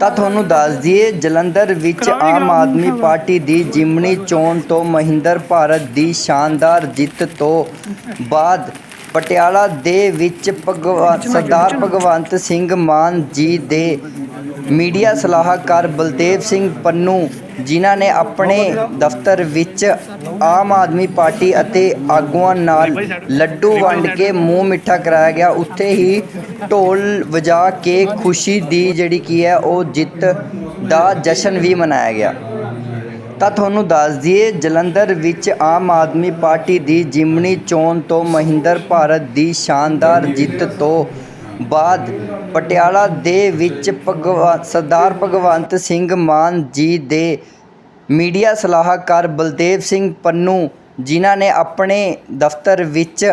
ਤਾਂ ਤੁਹਾਨੂੰ ਦੱਸ ਦਈਏ ਜਲੰਧਰ ਵਿੱਚ ਆਮ ਆਦਮੀ ਪਾਰਟੀ ਦੀ ਜਿਮਣੀ ਚੋਣ ਤੋਂ ਮਹਿੰਦਰ ਭਾਰਤ ਦੀ ਸ਼ਾਨਦਾਰ ਜਿੱਤ ਤੋਂ ਬਾਅਦ ਪਟਿਆਲਾ ਦੇ ਵਿੱਚ ਭਗਵਾ ਸਰਦਾਰ ਭਗਵੰਤ ਸਿੰਘ ਮਾਨ ਜੀ ਦੇ ਮੀਡੀਆ ਸਲਾਹਕਾਰ ਬਲਦੇਵ ਸਿੰਘ ਪੰਨੂ ਜਿਨ੍ਹਾਂ ਨੇ ਆਪਣੇ ਦਫ਼ਤਰ ਵਿੱਚ ਆਮ ਆਦਮੀ ਪਾਰਟੀ ਅਤੇ ਆਗੂਆਂ ਨਾਲ ਲੱਡੂ ਵੰਡ ਕੇ ਮੂੰਹ ਮਿੱਠਾ ਕਰਾਇਆ ਗਿਆ। ਉੱਥੇ ਹੀ ਢੋਲ ਵਜਾ ਕੇ ਖੁਸ਼ੀ ਦੀ ਜਿਹੜੀ ਕੀ ਹੈ ਉਹ ਜਿੱਤ ਦਾ ਜਸ਼ਨ ਵੀ ਮਨਾਇਆ ਗਿਆ। ਤਾਂ ਤੁਹਾਨੂੰ ਦੱਸ ਦਈਏ, ਜਲੰਧਰ ਵਿੱਚ ਆਮ ਆਦਮੀ ਪਾਰਟੀ ਦੀ ਜਿਮਣੀ ਚੋਣ ਤੋਂ ਮਹਿੰਦਰ ਭਾਰਤ ਦੀ ਸ਼ਾਨਦਾਰ ਜਿੱਤ ਤੋਂ ਬਾਅਦ ਪਟਿਆਲਾ ਦੇ ਵਿੱਚ ਭਗਵਾ, ਸਰਦਾਰ ਭਗਵੰਤ ਸਿੰਘ ਮਾਨ ਜੀ ਦੇ ਮੀਡੀਆ ਸਲਾਹਕਾਰ ਬਲਦੇਵ ਸਿੰਘ ਪੰਨੂ, ਜਿਨ੍ਹਾਂ ਨੇ ਆਪਣੇ ਦਫ਼ਤਰ ਵਿੱਚ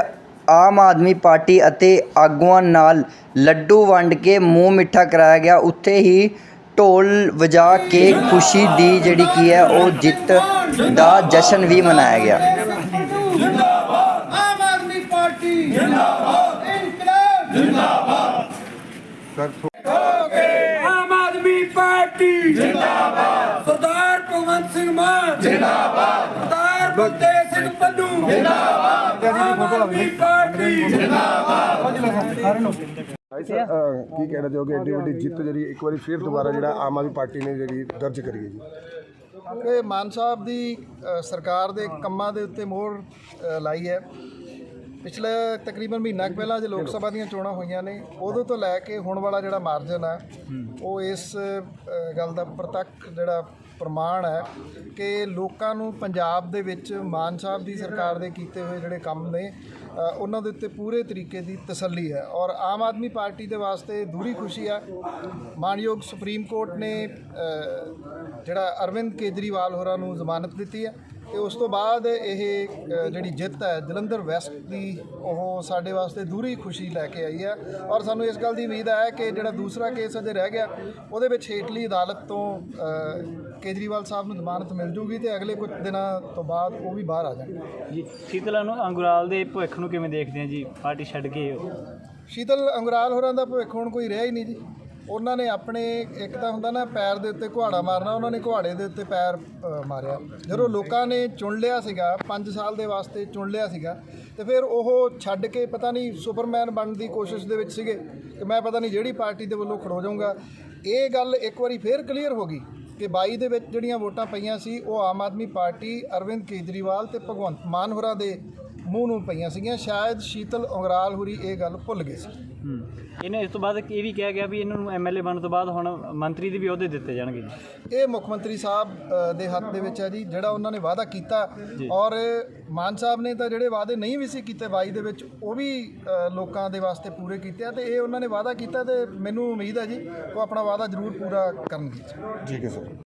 ਆਮ ਆਦਮੀ ਪਾਰਟੀ ਅਤੇ ਆਗੂਆਂ ਨਾਲ ਲੱਡੂ ਵੰਡ ਕੇ ਮੂੰਹ ਮਿੱਠਾ ਕਰਾਇਆ ਗਿਆ। ਉੱਥੇ ਹੀ ਢੋਲ ਵਜਾ ਕੇ ਖੁਸ਼ੀ ਦੀ ਜਿਹੜੀ ਕੀ ਹੈ, ਉਹ ਜਿੱਤ ਦਾ ਜਸ਼ਨ ਵੀ ਮਨਾਇਆ ਗਿਆ। ਆਮ ਆਦਮੀ ਪਾਰਟੀ ਜਿੰਦਾਬਾਦ। ਇਨਕਲਾਬ ਜਿੰਦਾਬਾਦ ਆਮ ਆਦਮੀ ਪਾਰਟੀ ਜਿੰਦਾਬਾਦ ਸਰਦਾਰ ਭਗਵੰਤ ਸਿੰਘ ਮਾਨ ਜਿੰਦਾਬਾਦ। ਸਰਦਾਰ ਬਲਦੇਵ ਸਿੰਘ ਪੰਨੂ ਜਿੰਦਾਬਾਦ। ਆਮ ਆਦਮੀ ਪਾਰਟੀ ਭਾਈ ਸਾਹਿਬ ਅਹ, ਕੀ ਕਹਿਣਾ ਚਾਹੋਗੇ? ਐਡੀ ਵੱਡੀ ਜਿੱਤ ਜਿਹੜੀ ਇੱਕ ਵਾਰੀ ਫਿਰ ਦੁਬਾਰਾ ਜਿਹੜਾ ਆਮ ਆਦਮੀ ਪਾਰਟੀ ਨੇ ਜਿਹੜੀ ਦਰਜ ਕਰੀ ਹੈ ਜੀ? ਕਿ ਮਾਨ ਸਾਹਿਬ ਦੀ ਸਰਕਾਰ ਦੇ ਕੰਮਾਂ ਦੇ ਉੱਤੇ ਮੋਹਰ ਲਾਈ ਹੈ। ਪਿਛਲੇ ਤਕਰੀਬਨ ਮਹੀਨਾ ਕੁ ਪਹਿਲਾਂ ਜੇ ਲੋਕ ਸਭਾ ਦੀਆਂ ਚੋਣਾਂ ਹੋਈਆਂ ਨੇ ਉਦੋਂ ਤੋਂ ਲੈ ਕੇ ਹੁਣ ਵਾਲਾ ਜਿਹੜਾ ਮਾਰਜਨ ਹੈ ਉਹ ਇਸ ਅ, ਗੱਲ ਦਾ ਪ੍ਰਤੱਖ ਜਿਹੜਾ ਪ੍ਰਮਾਣ ਹੈ ਕਿ ਲੋਕਾਂ ਨੂੰ ਪੰਜਾਬ ਦੇ ਵਿੱਚ ਮਾਨ ਸਾਹਿਬ ਦੀ ਸਰਕਾਰ ਦੇ ਕੀਤੇ ਹੋਏ ਜਿਹੜੇ ਕੰਮ ਨੇ ਅ, ਉਹਨਾਂ ਦੇ ਉੱਤੇ ਪੂਰੇ ਤਰੀਕੇ ਦੀ ਤਸੱਲੀ ਹੈ। ਔਰ ਆਮ ਆਦਮੀ ਪਾਰਟੀ ਦੇ ਵਾਸਤੇ ਦੂਰੀ ਖੁਸ਼ੀ ਹੈ ਮਾਨਯੋਗ ਸੁਪਰੀਮ ਕੋਰਟ ਨੇ ਅ, ਜਿਹੜਾ ਅਰਵਿੰਦ ਕੇਜਰੀਵਾਲ ਹੋਰਾਂ ਨੂੰ ਜ਼ਮਾਨਤ ਦਿੱਤੀ ਹੈ। ਤੇ ਉਸ ਤੋਂ ਬਾਅਦ ਇਹ ਜਿਹੜੀ ਜਿੱਤ ਹੈ ਜਲੰਧਰ ਵੈਸਟ ਦੀ ਉਹ ਸਾਡੇ ਵਾਸਤੇ ਦੂਰੀ ਖੁਸ਼ੀ ਲੈ ਕੇ ਆਈ ਹੈ। ਔਰ ਸਾਨੂੰ ਇਸ ਗੱਲ ਦੀ ਉਮੀਦ ਹੈ ਕਿ ਜਿਹੜਾ ਦੂਸਰਾ ਕੇਸ ਅਜੇ ਰਹਿ ਗਿਆ ਉਹਦੇ ਵਿੱਚ ਹੇਠਲੀ ਅਦਾਲਤ ਤੋਂ ਕੇਜਰੀਵਾਲ ਸਾਹਿਬ ਨੂੰ ਜ਼ਮਾਨਤ ਮਿਲ ਜੂਗੀ ਤੇ ਅਗਲੇ ਕੁਝ ਦਿਨਾਂ ਤੋਂ ਬਾਅਦ ਉਹ ਵੀ ਬਾਹਰ ਆ ਜਾਣਗੇ। ਜੀ ਸ਼ੀਤਲਾ ਨੂੰ ਅੰਗੁਰਾਲ ਦੇ ਭਵਿੱਖ ਨੂੰ ਕਿਵੇਂ ਦੇਖਦੇ ਆ ਜੀ? ਪਾਰਟੀ ਛੱਡ ਕੇ ਸ਼ੀਤਲ ਅੰਗਰਾਲ ਹੋਰਾਂ ਦਾ ਭਵਿੱਖ ਹੁਣ ਕੋਈ ਰਿਹਾ ਹੀ ਨਹੀਂ ਜੀ। ਉਹਨਾਂ ਨੇ ਆਪਣੇ ਇੱਕ ਤਾਂ ਹੁੰਦਾ ਨਾ ਪੈਰ ਦੇ ਉੱਤੇ ਕੁਹਾੜਾ ਮਾਰਨਾ ਉਹਨਾਂ ਨੇ ਕੁਹਾੜੇ ਦੇ ਉੱਤੇ ਪੈਰ ਅ, ਮਾਰਿਆ। ਜਦੋਂ ਲੋਕਾਂ ਨੇ ਚੁਣ ਲਿਆ ਸੀਗਾ 5 ਸਾਲ ਦੇ ਵਾਸਤੇ ਚੁਣ ਲਿਆ ਸੀਗਾ ਤੇ ਫਿਰ ਉਹ ਛੱਡ ਕੇ ਪਤਾ ਨਹੀਂ ਸੁਪਰਮੈਨ ਬਣਨ ਦੀ ਕੋਸ਼ਿਸ਼ ਦੇ ਵਿੱਚ ਸੀਗੇ ਕਿ ਮੈਂ ਪਤਾ ਨਹੀਂ ਜਿਹੜੀ ਪਾਰਟੀ ਦੇ ਵੱਲੋਂ ਖੜੋ ਜਾਊਂਗਾ। ਇਹ ਗੱਲ ਇੱਕ ਵਾਰੀ ਫੇਰ ਕਲੀਅਰ ਹੋ ਗਈ ਕਿ 22 ਦੇ ਵਿੱਚ ਜਿਹੜੀਆਂ ਵੋਟਾਂ ਪਈਆਂ ਸੀ ਉਹ ਆਮ ਆਦਮੀ ਪਾਰਟੀ ਅਰਵਿੰਦ ਕੇਜਰੀਵਾਲ ਤੇ ਭਗਵੰਤ ਮਾਨ ਹੋਰਾਂ ਦੇ ਮੂੰਹ ਨੂੰ ਪਈਆਂ ਸੀਗੀਆਂ। ਸ਼ਾਇਦ ਸ਼ੀਤਲ ਅੰਗਰਾਲ ਹੋਰੀ ਇਹ ਗੱਲ ਭੁੱਲ ਗਏ ਸੀ। ਹੂੰ। ਇਹਨੇ ਇਸ ਤੋਂ ਬਾਅਦ ਇਹ ਵੀ ਕਿਹਾ ਗਿਆ ਵੀ ਇਹਨਾਂ ਨੂੰ ਐਮਐਲਏ ਬਣਨ ਤੋਂ ਬਾਅਦ ਹੁਣ ਮੰਤਰੀ ਦੇ ਵੀ ਅਹੁਦੇ ਦਿੱਤੇ ਜਾਣਗੇ ਜੀ। ਇਹ ਮੁੱਖ ਮੰਤਰੀ ਸਾਹਿਬ ਅ, ਦੇ ਹੱਥ ਦੇ ਵਿੱਚ ਹੈ ਜੀ ਜਿਹੜਾ ਉਹਨਾਂ ਨੇ ਵਾਅਦਾ ਕੀਤਾ। ਔਰ ਮਾਨ ਸਾਹਿਬ ਨੇ ਤਾਂ ਜਿਹੜੇ ਵਾਅਦੇ ਨਹੀਂ ਵੀ ਸੀ ਕੀਤੇ 22 ਦੇ ਵਿੱਚ ਉਹ ਵੀ ਅ, ਲੋਕਾਂ ਦੇ ਵਾਸਤੇ ਪੂਰੇ ਕੀਤੇ ਆ ਤੇ ਇਹ ਉਹਨਾਂ ਨੇ ਵਾਅਦਾ ਕੀਤਾ ਤੇ ਮੈਨੂੰ ਉਮੀਦ ਹੈ ਜੀ ਉਹ ਆਪਣਾ ਵਾਅਦਾ ਜ਼ਰੂਰ ਪੂਰਾ ਕਰਨਗੇ ਠੀਕ ਹੈ ਸਰ।